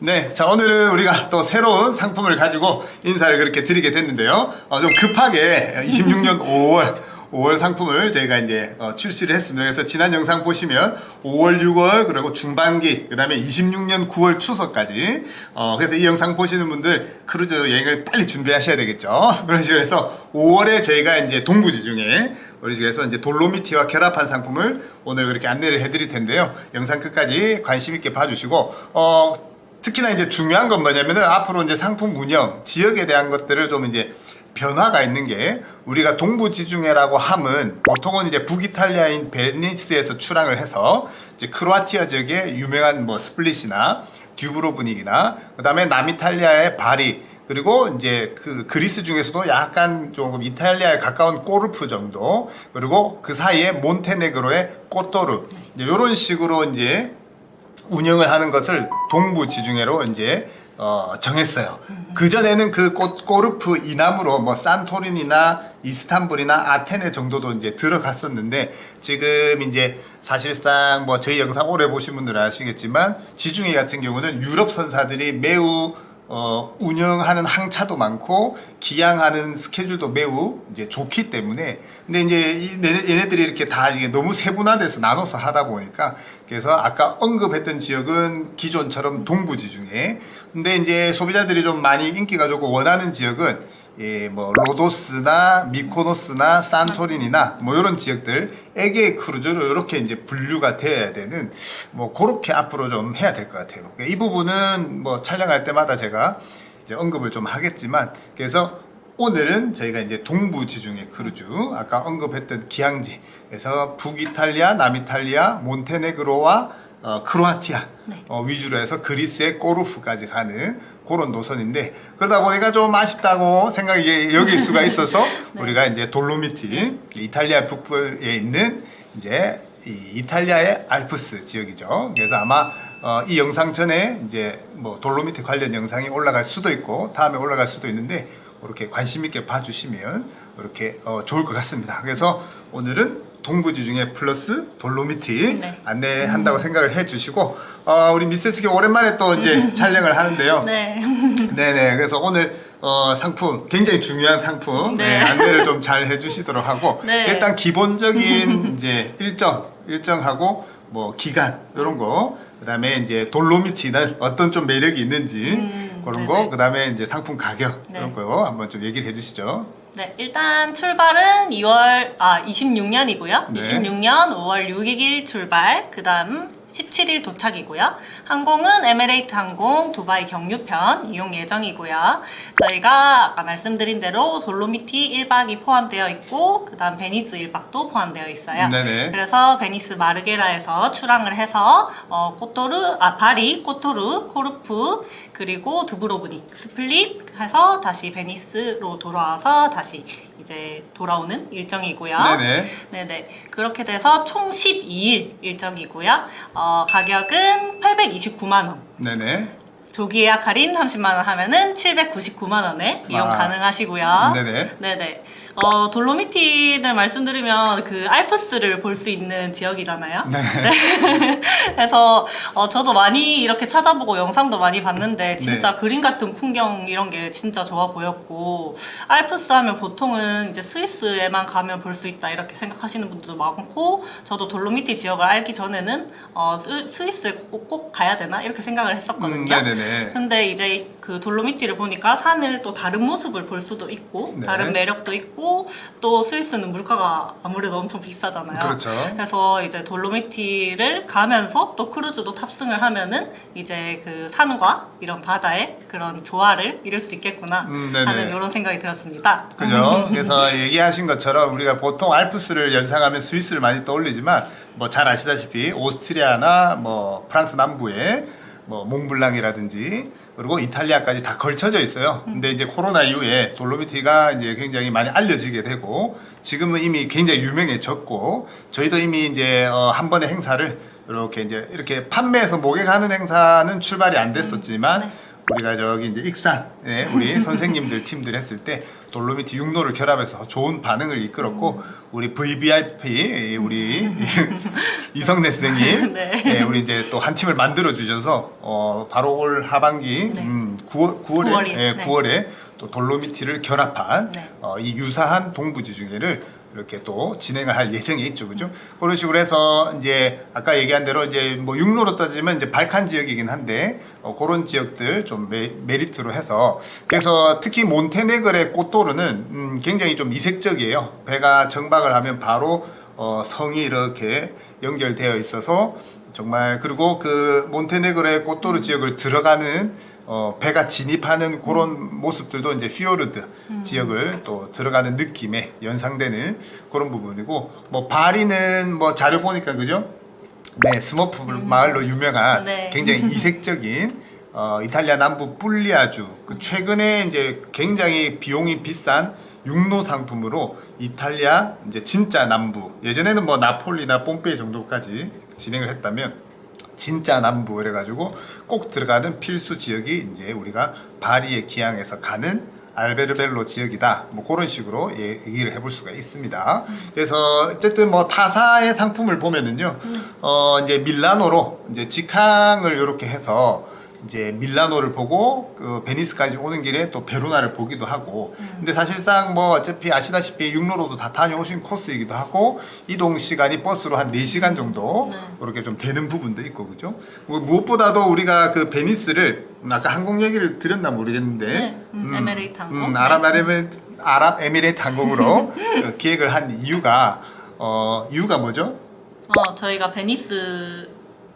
네, 자 오늘은 우리가 또 새로운 상품을 가지고 인사를 그렇게 드리게 됐는데요. 어, 좀 급하게 26년 5월 5월 상품을 저희가 이제 어, 출시를 했습니다. 그래서 지난 영상 보시면 5월, 6월 그리고 중반기 그다음에 26년 9월 추석까지 어, 그래서 이 영상 보시는 분들 크루즈 여행을 빨리 준비하셔야 되겠죠. 그런 식으로 해서 5월에 저희가 이제 동부지 중에 우리 집에서 이제 돌로미티와 결합한 상품을 오늘 그렇게 안내를 해드릴 텐데요. 영상 끝까지 관심 있게 봐주시고 어, 특히나 이제 중요한 건 뭐냐면은 앞으로 이제 상품 운영, 지역에 대한 것들을 좀 이제 변화가 있는 게 우리가 동부지중해라고 함은 보통은 이제 북이탈리아인 베니스에서 출항을 해서 이제 크로아티아 지역의 유명한 뭐 스플릿이나 듀브로브닉이나 그다음에 남이탈리아의 바리 그리고 이제 그 그리스 중에서도 약간 조금 이탈리아에 가까운 꼬르프 정도 그리고 그 사이에 몬테네그로의 꼬토르 이런 식으로 이제 운영을 하는 것을 동부 지중해로 이제 어, 정했어요. 그 전에는 그 꼬, 꼬르프 이남으로 뭐 산토린이나 이스탄불이나 아테네 정도도 이제 들어갔었는데 지금 이제 사실상 뭐 저희 영상 오래 보신 분들은 아시겠지만 지중해 같은 경우는 유럽 선사들이 매우 어, 운영하는 항차도 많고 기항하는 스케줄도 매우 이제 좋기 때문에 근데 이제 이 얘네- 얘네들이 이렇게 다 이게 너무 세분화돼서 나눠서 하다 보니까 그래서 아까 언급했던 지역은 기존처럼 동부지중해 근데 이제 소비자들이 좀 많이 인기가 좋고 원하는 지역은 예, 뭐 로도스나 미코노스나 산토린이나 뭐 이런 지역들 에게 크루즈로 이렇게 이제 분류가 되어야 되는 뭐 그렇게 앞으로 좀 해야 될 것 같아요. 이 부분은 뭐 촬영할 때마다 제가 이제 언급을 좀 하겠지만 그래서 오늘은 저희가 이제 동부 지중해 크루즈 아까 언급했던 기항지 그래서 북이탈리아, 남이탈리아, 몬테네그로와 어, 크로아티아 네. 어, 위주로 해서 그리스의 꼬르프까지 가는 그런 노선인데 그러다 보니까 좀 아쉽다고 생각이 여길 수가 있어서 우리가 이제 돌로미티 이탈리아 북부에 있는 이제 이 이탈리아의 알프스 지역이죠. 그래서 아마 어, 이 영상 전에 이제 뭐 돌로미티 관련 영상이 올라갈 수도 있고 다음에 올라갈 수도 있는데 이렇게 관심 있게 봐주시면 이렇게 어, 좋을 것 같습니다. 그래서 오늘은 동부지중해 플러스 돌로미티 네. 안내한다고 생각을 해주시고 어, 우리 미세스기 오랜만에 또 이제 촬영을 하는데요. 네. 네네. 그래서 오늘 어, 상품 굉장히 중요한 상품 네, 네. 안내를 좀 잘 해주시도록 하고 네. 일단 기본적인 이제 일정 일정하고 뭐 기간 이런 거 그다음에 이제 돌로미티는 어떤 좀 매력이 있는지 음, 그런 네네. 거 그다음에 이제 상품 가격 네. 이런 거 한번 좀 얘기를 해주시죠. 네, 일단 출발은 2월, 아, 26년이고요. 네. 26년 5월 6일 출발, 그 다음 17일 도착이고요. 항공은 에미레이트 항공 두바이 경유편 이용 예정이고요. 저희가 아까 말씀드린 대로 돌로미티 1박이 포함되어 있고, 그 다음 베니스 1박도 포함되어 있어요. 네네. 그래서 베니스 마르게라에서 출항을 해서 어, 코토르, 아 바리, 코토르, 코르프 그리고 두브로브닉, 스플릿 해서 다시 베니스로 돌아와서 다시 이제 돌아오는 일정이고요. 네네. 네네. 그렇게 돼서 총 12일 일정이고요. 어, 가격은 829만 원. 네네. 조기 예약 할인 30만 원 하면은 799만 원에 이용 와. 가능하시고요. 네네. 네네. 어, 돌로미티를 말씀드리면 그 알프스를 볼 수 있는 지역이잖아요. 네. 그래서 어, 저도 많이 이렇게 찾아보고 영상도 많이 봤는데 진짜 네. 그림 같은 풍경 이런 게 진짜 좋아 보였고 알프스 하면 보통은 이제 스위스에만 가면 볼 수 있다 이렇게 생각하시는 분들도 많고 저도 돌로미티 지역을 알기 전에는 어, 스- 스위스에 꼭, 꼭 가야 되나 이렇게 생각을 했었거든요. 음, 네네 네. 근데 이제 그 돌로미티를 보니까 산을 또 다른 모습을 볼 수도 있고 네. 다른 매력도 있고 또 스위스는 물가가 아무래도 엄청 비싸잖아요. 그렇죠. 그래서 이제 돌로미티를 가면서 또 크루즈도 탑승을 하면은 이제 그 산과 이런 바다의 그런 조화를 이룰 수 있겠구나 음, 네네. 하는 이런 생각이 들었습니다. 그죠? 그래서 얘기하신 것처럼 우리가 보통 알프스를 연상하면 스위스를 많이 떠올리지만 뭐 잘 아시다시피 오스트리아나 뭐 프랑스 남부에 뭐 몽블랑이라든지 그리고 이탈리아까지 다 걸쳐져 있어요. 근데 이제 코로나 이후에 돌로미티가 이제 굉장히 많이 알려지게 되고 지금은 이미 굉장히 유명해졌고 저희도 이미 이제 어, 한 번의 행사를 이렇게 이제 이렇게 판매해서 목액하는 행사는 출발이 안 됐었지만 네. 우리가 저기 이제 익산 네, 우리 선생님들 팀들 했을 때 돌로미티 육로를 결합해서 좋은 반응을 이끌었고 음. 우리 VVIP 우리 이성래 선생님 네. 예, 우리 이제 또 한 팀을 만들어 주셔서 어, 바로 올 하반기 네. 음, 9월 9월에 9월이요. 예, 네. 9월에 또 돌로미티를 결합한 네. 어, 이 유사한 동부지중해를 이렇게 또 진행을 할 예정이 있죠, 그죠? 그런 식으로 해서 이제 아까 얘기한 대로 이제 뭐 육로로 따지면 이제 발칸 지역이긴 한데 어, 그런 지역들 좀 메, 메리트로 해서 그래서 특히 몬테네그르의 꽃도르는 음, 굉장히 좀 이색적이에요. 배가 정박을 하면 바로 어, 성이 이렇게 연결되어 있어서 정말 그리고 그 몬테네그르의 꽃도르 지역을 들어가는 어, 배가 진입하는 그런 모습들도 이제 피오르드 지역을 또 들어가는 느낌에 연상되는 그런 부분이고 뭐 바리는 뭐 자료 보니까 그죠? 네 스머프 마을로 유명한 네. 굉장히 이색적인 어, 이탈리아 남부 뿔리아주 그 최근에 이제 굉장히 비용이 비싼 육로 상품으로 이탈리아 이제 진짜 남부 예전에는 뭐 나폴리나 폼페이 정도까지 진행을 했다면 진짜 남부 그래가지고 꼭 들어가는 필수 지역이 이제 우리가 바리에 기항해서 가는 알베르벨로 지역이다. 뭐 그런 식으로 예- 얘기를 해볼 수가 있습니다. 그래서 어쨌든 뭐 타사의 상품을 보면은요, 어 이제 밀라노로 이제 직항을 이렇게 해서 이제 밀라노를 보고 그 베니스까지 오는 길에 또 베로나를 보기도 하고. 근데 사실상 뭐 어차피 아시다시피 육로로도 다 다녀오신 코스이기도 하고 이동 시간이 버스로 한 4시간 정도 네. 그렇게 좀 되는 부분도 있고 그죠? 뭐 무엇보다도 우리가 그 베니스를 음, 아까 항공 얘기를 드렸나 모르겠는데. 네, 음, 에미레이트 항공. 음, 아랍에미레이트 아랍 에미레이트 항공으로 그 기획을 한 이유가 어 이유가 뭐죠? 어, 저희가 베니스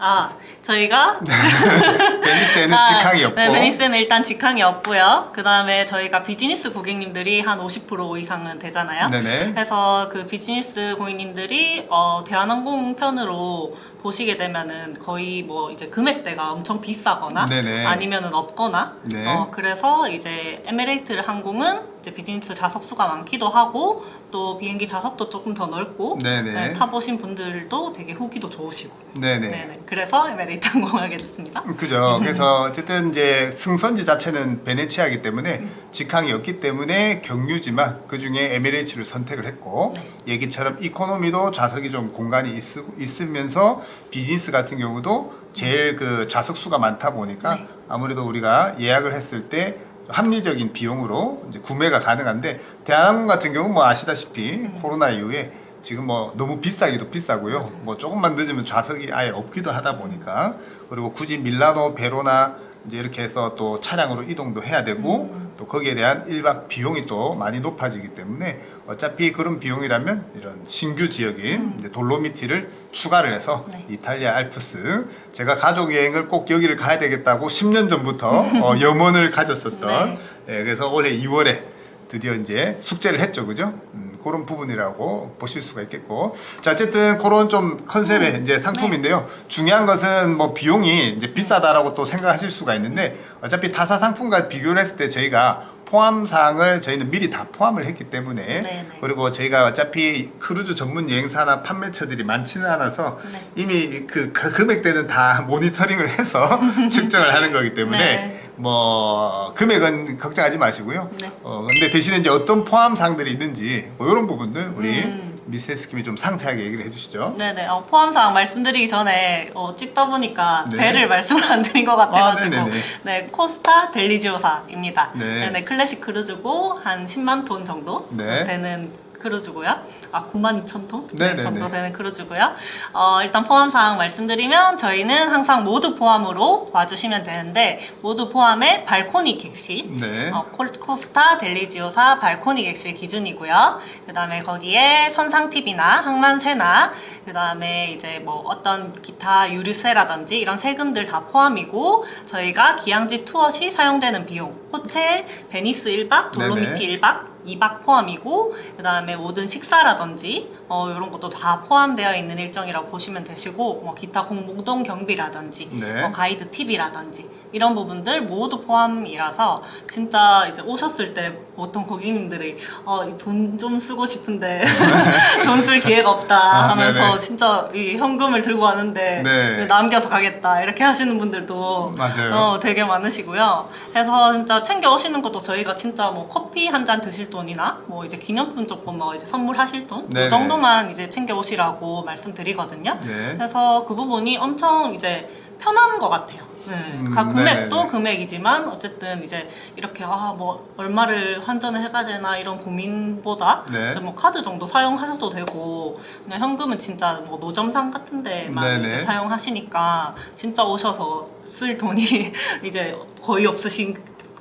아 저희가 베니스에는 아, 직항이 없고 네, 베니스는 일단 직항이 없고요. 그 다음에 저희가 비즈니스 고객님들이 한 50% 이상은 되잖아요. 네네. 그래서 그 비즈니스 고객님들이 어, 대한항공 편으로 보시게 되면은 거의 뭐 이제 금액대가 엄청 비싸거나 네네. 아니면은 없거나 네. 어, 그래서 이제 에미레이트 항공은 이제 비즈니스 좌석 수가 많기도 하고 또 비행기 좌석도 조금 더 넓고 네네. 네, 타보신 분들도 되게 후기도 좋으시고 네네 네네. 그래서 에미레이트 항공하게 됐습니다. 그죠. 그래서 어쨌든 이제 승선지 자체는 베네치아이기 때문에 직항이 없기 때문에 경유지만 그 중에 에미레이츠를 선택을 했고 얘기처럼 이코노미도 좌석이 좀 공간이 있, 있으면서 비즈니스 같은 경우도 제일 그 좌석 수가 많다 보니까 네. 아무래도 우리가 예약을 했을 때 합리적인 비용으로 이제 구매가 가능한데 대한항공 같은 경우 뭐 아시다시피 코로나 이후에 지금 뭐 너무 비싸기도 비싸고요. 뭐 조금만 늦으면 좌석이 아예 없기도 하다 보니까 그리고 굳이 밀라노, 베로나 이제 이렇게 해서 또 차량으로 이동도 해야 되고 또 거기에 대한 일박 비용이 또 많이 높아지기 때문에 어차피 그런 비용이라면 이런 신규 지역인 이제 돌로미티를 추가를 해서 네. 이탈리아 알프스 제가 가족 여행을 꼭 여기를 가야 되겠다고 10년 전부터 어, 염원을 가졌었던 네. 예, 그래서 올해 2월에 드디어 이제 숙제를 했죠, 그죠? 음, 그런 부분이라고 보실 수가 있겠고. 자, 어쨌든 그런 좀 컨셉의 음. 이제 상품인데요. 중요한 것은 뭐 비용이 이제 비싸다라고 또 생각하실 수가 있는데 어차피 타사 상품과 비교를 했을 때 저희가 포함 사항을 저희는 미리 다 포함을 했기 때문에 네네. 그리고 저희가 어차피 크루즈 전문 여행사나 판매처들이 많지는 않아서 네. 이미 그, 그 금액대는 다 모니터링을 해서 측정을 하는 거기 때문에 네. 뭐 금액은 걱정하지 마시고요. 네. 어 근데 대신에 이제 어떤 포함 사항들이 있는지 뭐 이런 부분들 우리 음. 미세스 김이 좀 상세하게 얘기를 해주시죠. 네네. 어, 포함사항 말씀드리기 전에 어, 찍다 보니까 네. 배를 말씀을 안 드린 것 같아가지고 아, 네네네. 네 코스타 델리지오사입니다. 네. 네네. 클래식 크루즈고 한 10만 톤 정도 네. 되는 크루즈고요. 아 9만 2천 톤 네네네. 정도 되는 크루즈고요. 어, 일단 포함 사항 말씀드리면 저희는 항상 모두 포함으로 와주시면 되는데 모두 포함에 발코니 객실 네. 어, 콜- 코스타 델리지오사 발코니 객실 기준이고요. 그 다음에 거기에 선상 TV나 항만세나 그 다음에 이제 뭐 어떤 기타 유류세라든지 이런 세금들 다 포함이고 저희가 기항지 투어 시 사용되는 비용 호텔 베니스 1박 돌로미티 네네. 1박 2박 포함이고 그 다음에 모든 식사라든지 한다든지 어, 이런 것도 다 포함되어 있는 일정이라고 보시면 되시고 뭐 기타 공동 경비라든지 네. 뭐 가이드 팁이라든지 이런 부분들 모두 포함이라서 진짜 이제 오셨을 때 보통 고객님들이 어, 돈 좀 쓰고 싶은데 돈 쓸 기회가 없다 아, 하면서 네네. 진짜 이 현금을 들고 왔는데 네. 남겨서 가겠다 이렇게 하시는 분들도 맞아요. 어, 되게 많으시고요. 그래서 진짜 챙겨 오시는 것도 저희가 진짜 뭐 커피 한 잔 드실 돈이나 뭐 이제 기념품 조금 뭐 이제 선물하실 돈, 네네. 그 정도만 이제 챙겨 오시라고 말씀드리거든요. 네. 그래서 그 부분이 엄청 이제 편한 것 같아요. 네. 음, 가- 금액도 네네네. 금액이지만 어쨌든 이제 이렇게 아 뭐 얼마를 환전을 해가 되나 이런 고민보다 네. 이제 뭐 카드 정도 사용하셔도 되고 그냥 현금은 진짜 뭐 노점상 같은데만 네네. 이제 사용하시니까 진짜 오셔서 쓸 돈이 이제 거의 없으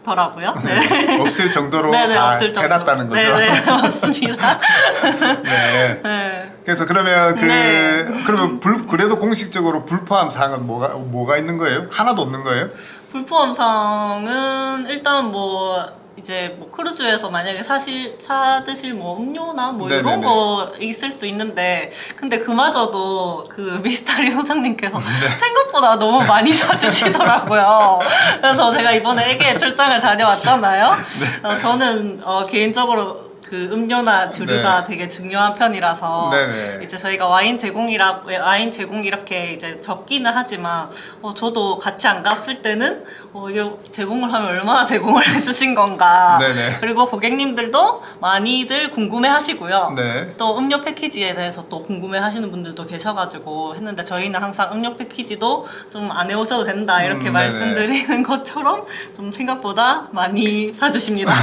시더라고요. 네. 없을 정도로 네네 다 없을 정도. 해놨다는 거죠. 네네 맞습니다. 네. 네. 그래서 그러면 그 네. 그러면 불, 그래도 공식적으로 불포함 사항은 뭐가 뭐가 있는 거예요? 하나도 없는 거예요? 불포함 상은 일단 뭐 이제 뭐 크루즈에서 만약에 사실 사 드실 뭐 음료나 뭐 이런 네네네. 거 있을 수 있는데 근데 그마저도 그 미스터리 소장님께서 네. 생각보다 너무 많이 사주시더라고요. 그래서 제가 이번에 애기 출장을 다녀왔잖아요. 네. 어, 저는 어, 개인적으로 그 음료나 주류가 되게 중요한 편이라서 네네. 이제 저희가 와인 제공이라 와인 제공 이렇게 이제 적기는 하지만 어, 저도 같이 안 갔을 때는 어, 이게 제공을 하면 얼마나 제공을 해주신 건가. 네네. 그리고 고객님들도 많이들 궁금해 하시고요. 네. 또 음료 패키지에 대해서 또 궁금해 하시는 분들도 계셔가지고 했는데 저희는 항상 음료 패키지도 좀 안 해오셔도 된다 이렇게 음, 네네. 말씀드리는 것처럼 좀 생각보다 많이 사주십니다.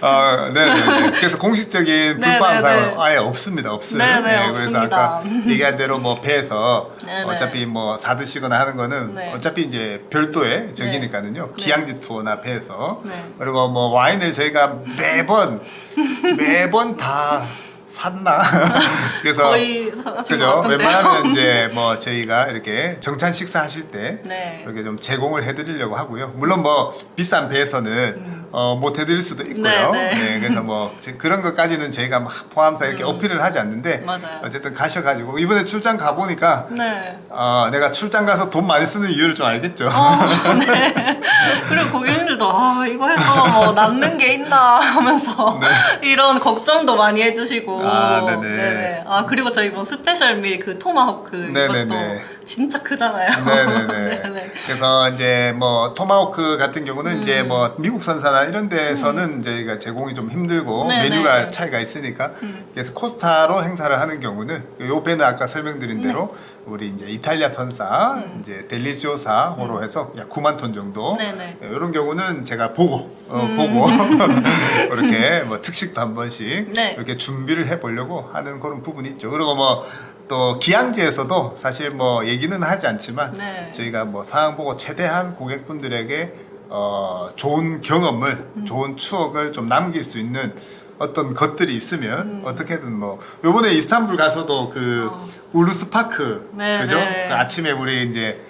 아, 네, 네, 네. 그래서 공식적인 네, 사항은 네. 아예 없습니다. 없어요. 네, 네, 그래서 없습니다. 아까 얘기한 대로 뭐 배에서 네, 네. 어차피 뭐 사드시거나 하는 거는 네. 어차피 이제 별도의 적이니까요. 네. 기양지 투어나 배에서 네. 그리고 뭐 와인을 저희가 매번 매번 다 샀나? 그래서 거의 그죠? 웬만하면 이제 뭐 저희가 이렇게 정찬 식사하실 때 네. 이렇게 좀 제공을 해드리려고 하고요. 물론 뭐 비싼 배에서는 어, 못 해드릴 수도 있고요. 음. 네, 네. 그래서 뭐 제- 그런 것까지는 저희가 막 포함사 이렇게 어필을 하지 않는데 음. 맞아요. 어쨌든 가셔가지고 이번에 출장 가 보니까 네. 어, 내가 출장 가서 돈 많이 쓰는 이유를 좀 알겠죠. 어, 네. 그리고 고객님들도 아 이거 해서 뭐 남는 게 있나 하면서 이런 걱정도 많이 해주시고 네. 아, 네네. 네네. 아 그리고 저희 뭐 스페셜 밀그 토마호크 네네네. 이것도 진짜 크잖아요. 네네네. 네네. 그래서 이제 뭐 토마호크 같은 경우는 이제 음. 뭐 미국 선 이런 데서는 저희가 제공이 좀 힘들고 네네. 메뉴가 음. 차이가 있으니까 그래서 코스타로 행사를 하는 경우는 요 배는 아까 설명드린 대로 네. 우리 이제 이탈리아 선사 음. 이제 델리시오사호로 해서 약 9만 톤 정도 네 네. 이런 경우는 제가 보고 어, 음. 보고 이렇게 뭐 특식도 한 번씩 네. 이렇게 준비를 해보려고 하는 그런 부분이 있죠. 그리고 뭐 또 기양지에서도 사실 뭐 얘기는 하지 않지만 네. 저희가 뭐 상황 보고 최대한 고객분들에게 어, 좋은 경험을, 음. 좋은 추억을 좀 남길 수 있는 어떤 것들이 있으면 음. 어떻게든 뭐 요번에 이스탄불 가서도 그 어. 우르스 파크 네, 그죠? 네. 그 아침에 우리 이제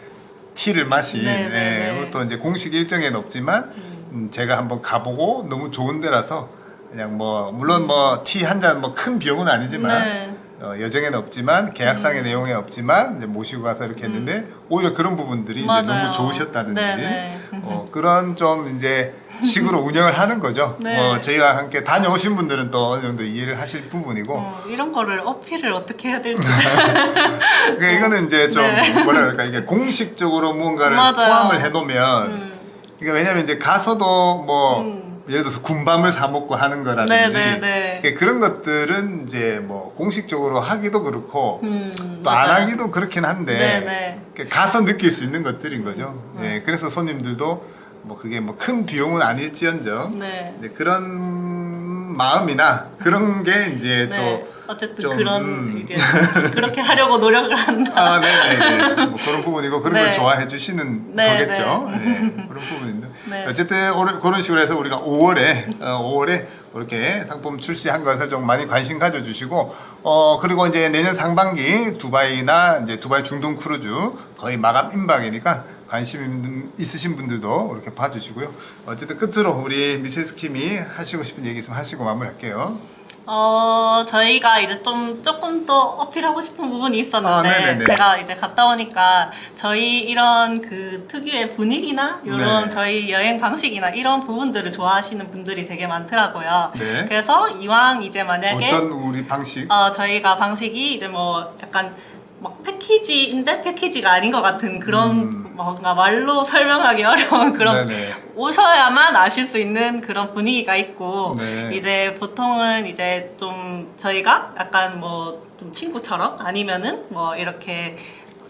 티를 마신 네, 네, 예, 네. 그것도 이제 공식 일정에는 없지만 음, 제가 한번 가보고 너무 좋은 데라서 그냥 뭐 물론 뭐 티 한 잔 뭐 큰 비용은 아니지만 네. 어, 여정에는 없지만 계약상의 내용에 없지만 이제 모시고 가서 이렇게 했는데 오히려 그런 부분들이 이제 맞아요. 너무 좋으셨다든지 네네. 어, 그런 좀 이제 식으로 운영을 하는 거죠. 네. 뭐 저희와 함께 다녀오신 분들은 또 어느 정도 이해를 하실 부분이고 어, 이런 거를 어필을 어떻게 해야 될지 그러니까 이거는 이제 좀 네. 뭐라 그럴까 이게 공식적으로 무언가를 맞아요. 포함을 해놓으면 음. 그러니까 왜냐면 이제 가서도 뭐 음. 예를 들어서 군밤을 사 먹고 하는 거라든지 네, 네, 네. 그런 것들은 이제 뭐 공식적으로 하기도 그렇고 음, 또 안 맞아요. 하기도 그렇긴 한데 네, 가서 느낄 수 있는 것들인 거죠. 예, 그래서 손님들도 뭐 그게 뭐 큰 비용은 아닐지언정 네. 이제 그런 마음이나 그런 게 이제 네. 또 어쨌든 좀, 그런 음. 이제 그렇게 하려고 노력을 한다. 아, 네네. 뭐 그런 부분이고 그런 걸 네. 좋아해 주시는 네, 거겠죠. 네, 그런 부분인데. 네. 어쨌든 오늘 그런 식으로 해서 우리가 5월에 어, 5월에 이렇게 상품 출시한 것을 좀 많이 관심 가져주시고 어 그리고 이제 내년 상반기 두바이나 이제 두바이 중동 크루즈 거의 마감 임박이니까 관심 있으신 분들도 이렇게 봐주시고요. 어쨌든 끝으로 우리 미세스 킴이 하시고 싶은 얘기 있으면 하시고 마무리할게요. 어, 저희가 이제 좀 조금 더 어필하고 싶은 부분이 아, 있었는데 네네네. 제가 이제 갔다 오니까 저희 이런 그 특유의 분위기나 이런 네. 저희 여행 방식이나 이런 부분들을 좋아하시는 분들이 되게 많더라고요. 네. 그래서 이왕 이제 만약에 어떤 우리 방식? 어, 저희가 방식이 이제 뭐 약간 막 패키지인데 패키지가 아닌 것 같은 그런 음. 뭔가 말로 설명하기 어려운 그런 네네. 오셔야만 아실 수 있는 그런 분위기가 있고 네. 이제 보통은 이제 좀 저희가 약간 뭐 좀 친구처럼 아니면은 뭐 이렇게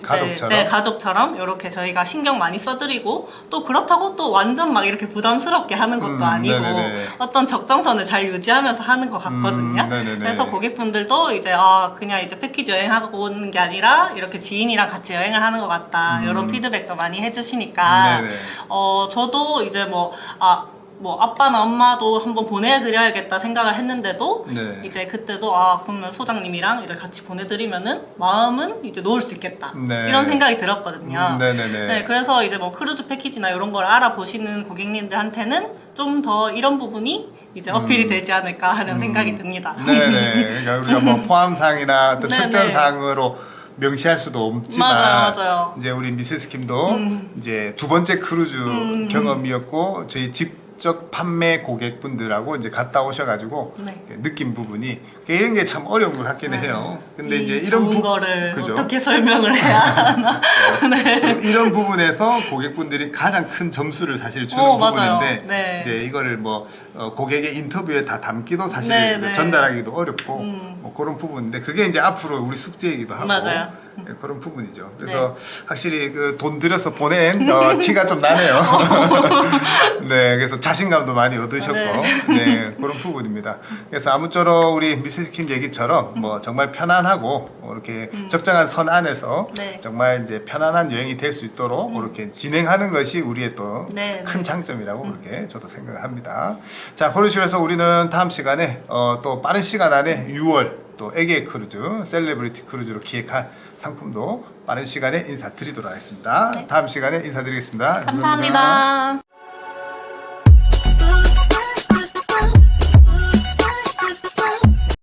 가족처럼? 네, 가족처럼 이렇게 저희가 신경 많이 써드리고 또 그렇다고 또 완전 막 이렇게 부담스럽게 하는 것도 음, 아니고 네네네. 어떤 적정선을 잘 유지하면서 하는 것 같거든요. 음. 그래서 고객분들도 이제 아 그냥 이제 패키지 여행하고 오는 게 아니라 이렇게 지인이랑 같이 여행을 하는 것 같다 이런 피드백도 많이 해주시니까 음. 네네. 어 저도 이제 뭐 아. 뭐 아빠나 엄마도 한번 보내드려야겠다 생각을 했는데도 네. 이제 그때도 아 그러면 소장님이랑 이제 같이 보내드리면은 마음은 이제 놓을 수 있겠다 네. 이런 생각이 들었거든요. 음, 네네네. 네, 그래서 이제 뭐 크루즈 패키지나 이런 걸 알아보시는 고객님들한테는 좀 더 이런 부분이 이제 어필이 되지 않을까 하는 생각이 듭니다. 음. 네네. 그러니까 우리가 뭐 포함사항이나 어떤 네네. 사항으로 명시할 수도 없지만 맞아요, 맞아요. 이제 우리 미세스 킴도 이제 두 번째 크루즈 경험이었고 저희 직 접 판매 고객분들하고 이제 갔다 오셔가지고 네. 느낀 부분이 이런 게 참 어려운 것 같기는 해요. 근데 이 이제 이런 좋은 부- 거를 그죠? 어떻게 설명을 해야 하나? 네. 이런 부분에서 고객분들이 가장 큰 점수를 사실 주는 어, 맞아요. 부분인데 네. 이제 이거를 뭐 어, 고객의 인터뷰에 다 담기도 사실 네, 네. 전달하기도 어렵고 음. 뭐 그런 부분인데 그게 이제 앞으로 우리 숙제이기도 하고 맞아요. 네, 그런 부분이죠. 그래서 확실히 그 돈 들여서 보낸 어, 티가 좀 나네요. 네, 그래서 자신감도 많이 얻으셨고 네. 네, 그런 부분입니다. 그래서 아무쪼록 우리 미세스 킴 얘기처럼 뭐 정말 편안하고 뭐 이렇게 적정한 선 안에서 음. 네. 정말 이제 편안한 여행이 될 수 있도록 이렇게 진행하는 것이 우리의 또 큰 네, 네. 장점이라고 그렇게 저도 생각을 합니다. 자, 호르실에서 우리는 다음 시간에 어, 또 빠른 시간 안에 6월 또 에게 크루즈, 셀레브리티 크루즈로 기획한 상품도 빠른 시간에 인사드리도록 하겠습니다. 다음 시간에 인사드리겠습니다 감사합니다.